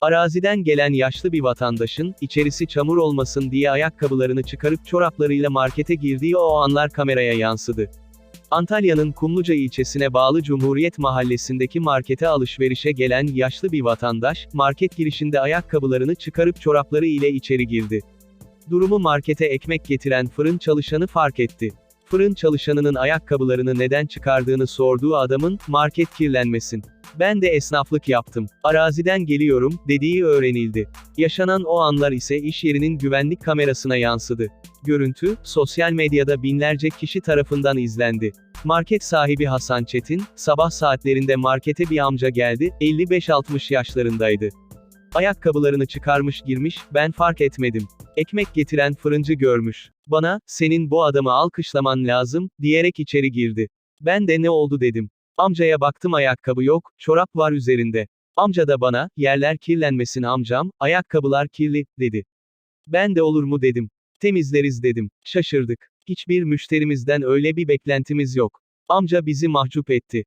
Araziden gelen yaşlı bir vatandaşın, içerisi çamur olmasın diye ayakkabılarını çıkarıp çoraplarıyla markete girdiği o anlar kameraya yansıdı. Antalya'nın Kumluca ilçesine bağlı Cumhuriyet Mahallesi'ndeki markete alışverişe gelen yaşlı bir vatandaş, market girişinde ayakkabılarını çıkarıp çorapları ile içeri girdi. Durumu markete ekmek getiren fırın çalışanı fark etti. Fırın çalışanının ayakkabılarını neden çıkardığını sorduğu adamın, market kirlenmesin. Ben de esnaflık yaptım. Araziden geliyorum, dediği öğrenildi. Yaşanan o anlar ise iş yerinin güvenlik kamerasına yansıdı. Görüntü, sosyal medyada binlerce kişi tarafından izlendi. Market sahibi Hasan Çetin, sabah saatlerinde markete bir amca geldi, 55-60 yaşlarındaydı. Ayakkabılarını çıkarmış girmiş, ben fark etmedim. Ekmek getiren fırıncı görmüş. Bana, senin bu adamı alkışlaman lazım, diyerek içeri girdi. Ben de ne oldu dedim. Amcaya baktım ayakkabı yok, çorap var üzerinde. Amca da bana, yerler kirlenmesin amcam, ayakkabılar kirli, dedi. Ben de olur mu dedim. Temizleriz dedim. Şaşırdık. Hiçbir müşterimizden öyle bir beklentimiz yok. Amca bizi mahcup etti.